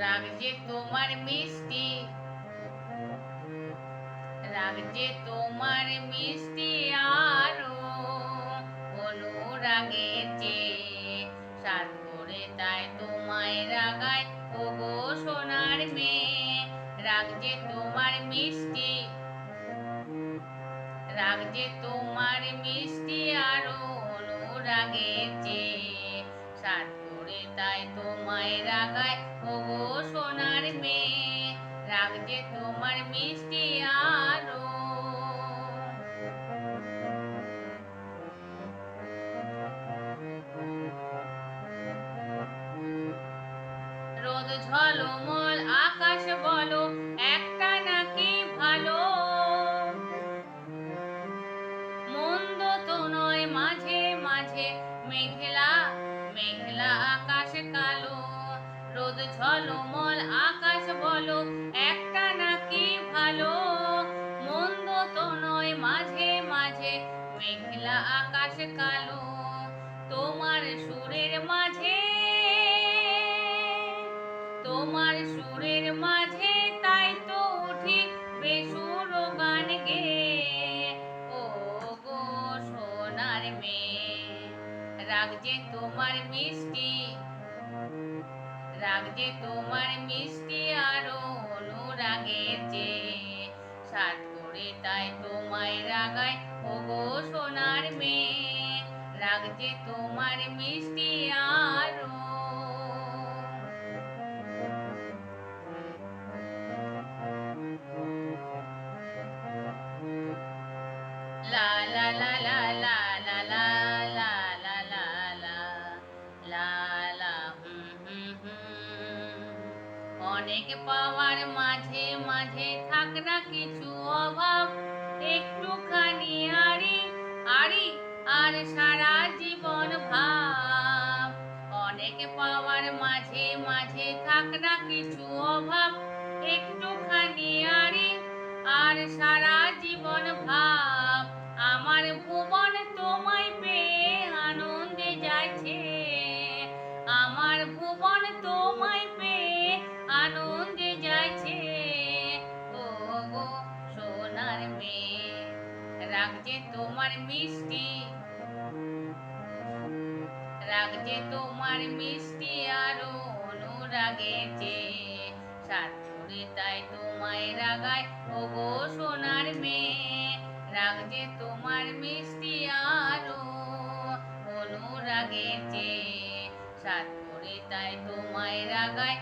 রাগ যে তোমার মিষ্টি রাগজে তোমার মিষ্টি আরও অনুরাগের চেয়ে সাত করে তাই তোমায় রাগায় ও গো সোনার মেয়ে রাগজে তোমার মিষ্টি রাগজে তোমার মিষ্টি আরও অনুরাগের চেয়ে সাত করে তাই তোমায় রাগায়। ও সোনার মেয়ে, রাগ যে তোমার মিষ্টি আরও রোদ ঝলমল, আকাশ বলো ঝলমল আকাশ বলো, একটা নাকি ভালো? মন্দ তো নয়, মাঝে মাঝে মেঘলা আকাশ কালো। তোমার সুরের মাঝে, তোমার সুরের মাঝে, তাই তো উঠি বেসুর গান গে। ও গো সোনার মেয়ে, রাগ যে তোমার মিষ্টি। রাগ যে তোমার মিষ্টি আরও অনুরাগের যে। সাত করে তাই তোমায় রাগায় ও গো সোনার মেয়ে। রাগ যে তোমার মিষ্টি আরও লা লা লা লা লা। অনেক পাওয়ার মাঝে মাঝে থাক না কিছু অভাব। একটুখানি আরি আরি, আর সারা জীবন ভাব। অনেক পাওয়ার মাঝে মাঝে থাক না কিছু অভাব। একটুখানি আরি, আর সারা জীবন যে তোমার মিষ্টি। যে তোমার মিষ্টি আরও অনুরাগের চেয়ে সাত করে তাই তোমায় রাগায় ও গো সোনার মেয়ে। যে তোমার মিষ্টি আরও অনুরাগের চেয়ে সাত করে তাই তোমায় রাগায়